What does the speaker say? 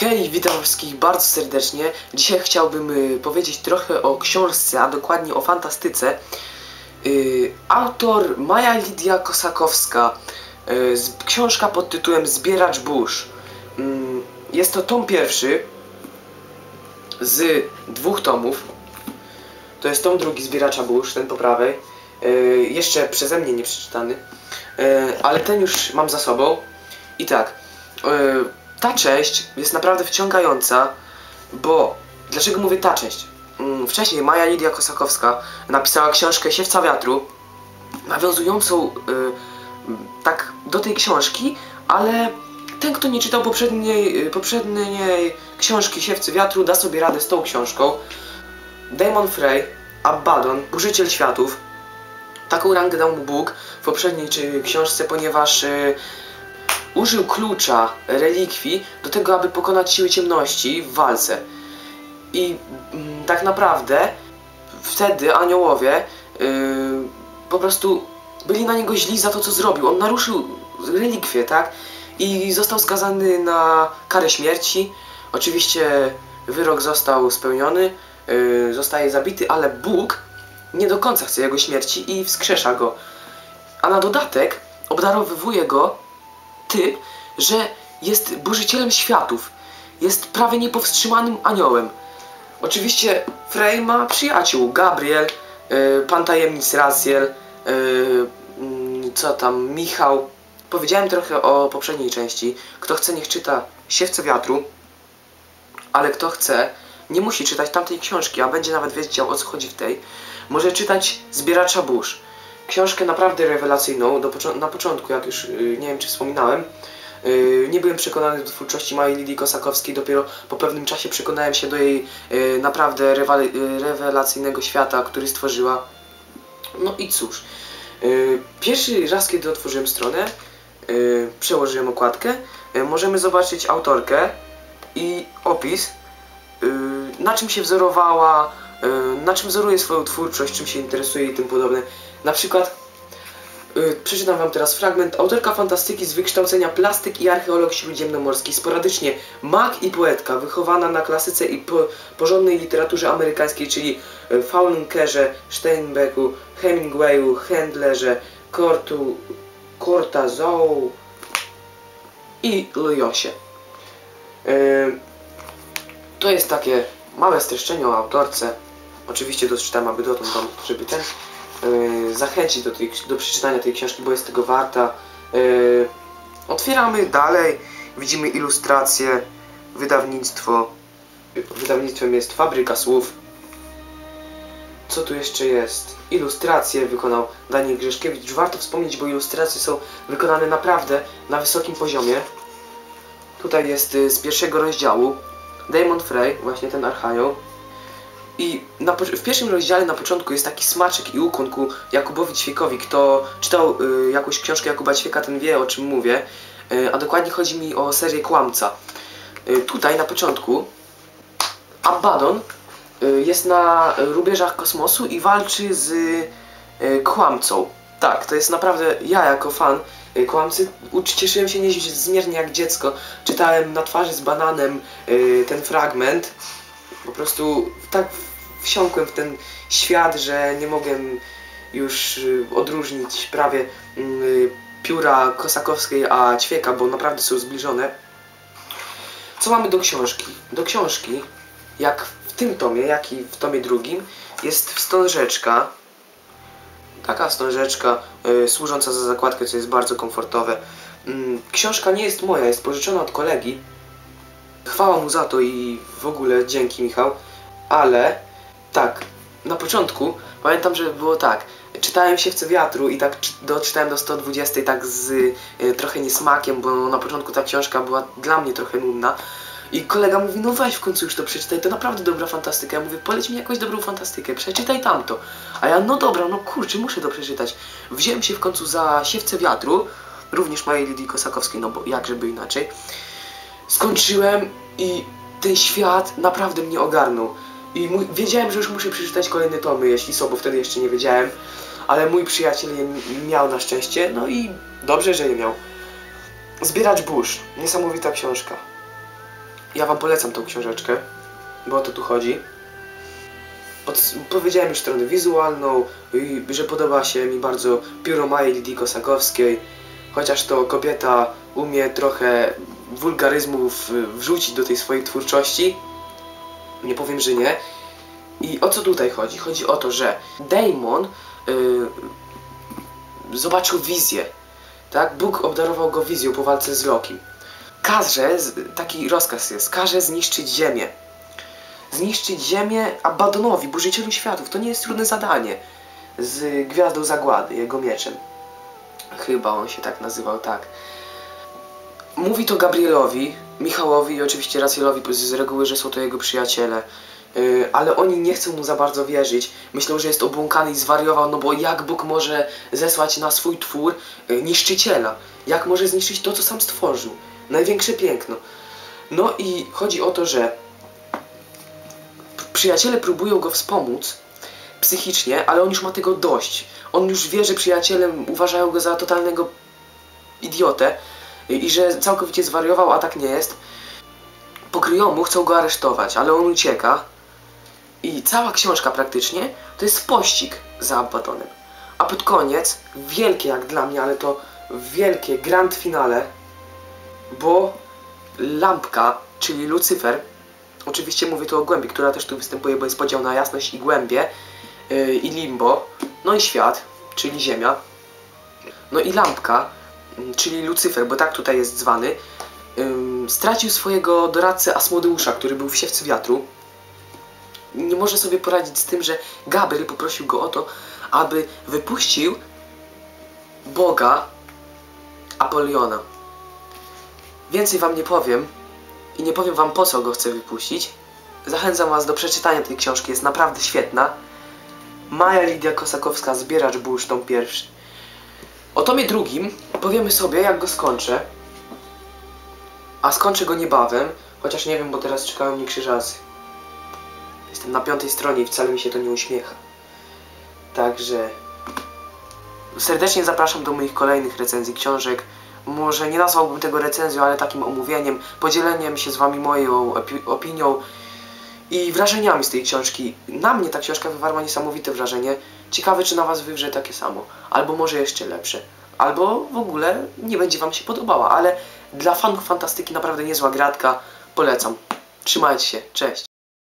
Hej, witam wszystkich bardzo serdecznie. Dzisiaj chciałbym y, powiedzieć trochę o książce, a dokładnie o fantastyce. Y, autor Maja Lidia Kosakowska. Y, książka pod tytułem Zbieracz burz. Mm, jest to tom pierwszy z dwóch tomów. To jest tom drugi Zbieracza burz, ten po prawej. Jeszcze przeze mnie nie przeczytany. Ale ten już mam za sobą. I tak. Ta część jest naprawdę wciągająca, bo dlaczego mówię ta część? Mm, Wcześniej Maja Lidia Kosakowska napisała książkę Siewca Wiatru, nawiązującą y, tak do tej książki, ale ten, kto nie czytał poprzedniej, y, poprzedniej książki Siewcy Wiatru, da sobie radę z tą książką. Damon Frey, Abaddon, Burzyciel Światów. Taką rangę dał mu Bóg w poprzedniej książce, ponieważ y, użył klucza relikwii do tego, aby pokonać siły ciemności w walce. I mm, tak naprawdę wtedy aniołowie yy, po prostu byli na niego źli za to, co zrobił. On naruszył relikwię, tak? I został skazany na karę śmierci. Oczywiście wyrok został spełniony, yy, zostaje zabity, ale Bóg nie do końca chce jego śmierci i wskrzesza go. A na dodatek obdarowywuje go że jest burzycielem światów. Jest prawie niepowstrzymanym aniołem. Oczywiście Frey ma przyjaciół. Gabriel, yy, pan tajemnic Raziel, yy, co tam, Michał. Powiedziałem trochę o poprzedniej części. Kto chce, niech czyta Siewce Wiatru. Ale kto chce, nie musi czytać tamtej książki, a będzie nawet wiedział o co chodzi w tej. Może czytać Zbieracza Burz. Książkę naprawdę rewelacyjną, do, na początku, jak już yy, nie wiem czy wspominałem, yy, nie byłem przekonany do twórczości Maji Lidii Kosakowskiej, dopiero po pewnym czasie przekonałem się do jej yy, naprawdę rewelacyjnego świata, który stworzyła. No i cóż, pierwszy raz kiedy otworzyłem stronę, przełożyłem okładkę, możemy zobaczyć autorkę i opis, na czym się wzorowała, na czym wzoruje swoją twórczość, czym się interesuje i tym podobne. Na przykład, yy, przeczytam wam teraz fragment. Autorka fantastyki z wykształcenia plastyk i archeolog śródziemnomorski, sporadycznie mag i poetka, wychowana na klasyce i po, porządnej literaturze amerykańskiej, czyli yy, Steinbecku, Hemingwayu, Handlerze, Cortu, Cortazou i Loyosie. Yy, to jest takie małe streszczenie o autorce. Oczywiście doczytam, aby dotąd, żeby ten zachęcić do, tej, do przeczytania tej książki, bo jest tego warta. Yy, otwieramy dalej, widzimy ilustracje, wydawnictwo. Wydawnictwem jest Fabryka Słów. Co tu jeszcze jest? Ilustracje wykonał Daniel Grzeszkiewicz. Warto wspomnieć, bo ilustracje są wykonane naprawdę na wysokim poziomie. Tutaj jest y, z pierwszego rozdziału Damon Frey, właśnie ten Archają. I na, w pierwszym rozdziale na początku jest taki smaczek i ukłon ku Jakubowi Ćwiekowi. Kto czytał y, jakąś książkę Jakuba Ćwieka, ten wie o czym mówię. Y, a dokładnie chodzi mi o serię Kłamca. Y, tutaj na początku Abaddon y, jest na rubieżach kosmosu i walczy z y, kłamcą. Tak, to jest naprawdę ja jako fan y, kłamcy cieszyłem się niezmiernie jak dziecko. Czytałem na twarzy z bananem ten fragment. Po prostu tak wsiąkłem w ten świat, że nie mogłem już y, odróżnić prawie y, pióra Kosakowskiej a Ćwieka, bo naprawdę są zbliżone. Co mamy do książki? Do książki, jak w tym tomie, jak i w tomie drugim, jest wstążeczka. Taka wstążeczka y, służąca za zakładkę, co jest bardzo komfortowe. Mm, książka nie jest moja, jest pożyczona od kolegi. Chwała mu za to i w ogóle dzięki Michał. Ale tak, na początku pamiętam, że było tak. Czytałem Siewce Wiatru i tak doczytałem do 120 tak z y, trochę niesmakiem, bo na początku ta książka była dla mnie trochę nudna. I kolega mówi, no weź w końcu już to przeczytaj, to naprawdę dobra fantastyka. Ja mówię, poleć mi jakąś dobrą fantastykę, przeczytaj tamto. A ja, no dobra, no kurczę, muszę to przeczytać. Wziąłem się w końcu za Siewce Wiatru, również mojej Lidii Kosakowskiej, no bo jak żeby inaczej. Skończyłem i ten świat naprawdę mnie ogarnął. I mój, wiedziałem, że już muszę przeczytać kolejne tomy, jeśli są, bo wtedy jeszcze nie wiedziałem. Ale mój przyjaciel je miał na szczęście, no i dobrze, że je miał. Zbieracz burz. Niesamowita książka. ja wam polecam tą książeczkę, bo o to tu chodzi. Od, powiedziałem już stronę wizualną, i, że podoba się mi bardzo pióro Maji Lidii Kosakowskiej, chociaż to kobieta umie trochę wulgaryzmów wrzucić do tej swojej twórczości. Nie powiem, że nie. I o co tutaj chodzi? Chodzi o to, że Damon y, zobaczył wizję. Tak? Bóg obdarował go wizją po walce z Lokim. Każe, taki rozkaz jest, każe zniszczyć ziemię. Zniszczyć ziemię Abadonowi, burzycielu światów. To nie jest trudne zadanie. Z Gwiazdą Zagłady, jego mieczem. Chyba on się tak nazywał, tak. Mówi to Gabrielowi, Michałowi i oczywiście Racielowi z reguły, że są to jego przyjaciele. Yy, ale oni nie chcą mu za bardzo wierzyć. Myślą, że jest obłąkany i zwariował, no bo jak Bóg może zesłać na swój twór yy, niszczyciela? Jak może zniszczyć to, co sam stworzył? Największe piękno. No i chodzi o to, że przyjaciele próbują go wspomóc psychicznie, ale on już ma tego dość. On już wie, że przyjaciele uważają go za totalnego idiotę i, że całkowicie zwariował, a tak nie jest. Pokryją mu, chcą go aresztować, ale on ucieka. I cała książka praktycznie to jest pościg za Abbadonem. A pod koniec, wielkie jak dla mnie, ale to wielkie grand finale, bo lampka, czyli Lucyfer, oczywiście mówię tu o głębi, która też tu występuje, bo jest podział na jasność i głębie, yy, i limbo, no i świat, czyli ziemia, no i lampka, czyli Lucyfer, bo tak tutaj jest zwany, stracił swojego doradcę Asmodeusza, który był w siewcy wiatru. Nie może sobie poradzić z tym, że Gabriel poprosił go o to, aby wypuścił Boga Apoliona. Więcej wam nie powiem i nie powiem wam po co go chcę wypuścić. Zachęcam was do przeczytania tej książki, jest naprawdę świetna. Maja Lidia Kosakowska, Zbieracz Burz, tom pierwszy. O tomie drugim powiemy sobie, jak go skończę. A skończę go niebawem, chociaż nie wiem, bo teraz czekają mnie krzyżacy. Jestem na piątej stronie i wcale mi się to nie uśmiecha. Także serdecznie zapraszam do moich kolejnych recenzji książek. Może nie nazwałbym tego recenzją, ale takim omówieniem, podzieleniem się z wami moją opi opinią i wrażeniami z tej książki. Na mnie ta książka wywarła niesamowite wrażenie. Ciekawe, czy na was wywrze takie samo. Albo może jeszcze lepsze. Albo w ogóle nie będzie wam się podobała, ale dla fanów fantastyki naprawdę niezła gratka. Polecam. Trzymajcie się. Cześć.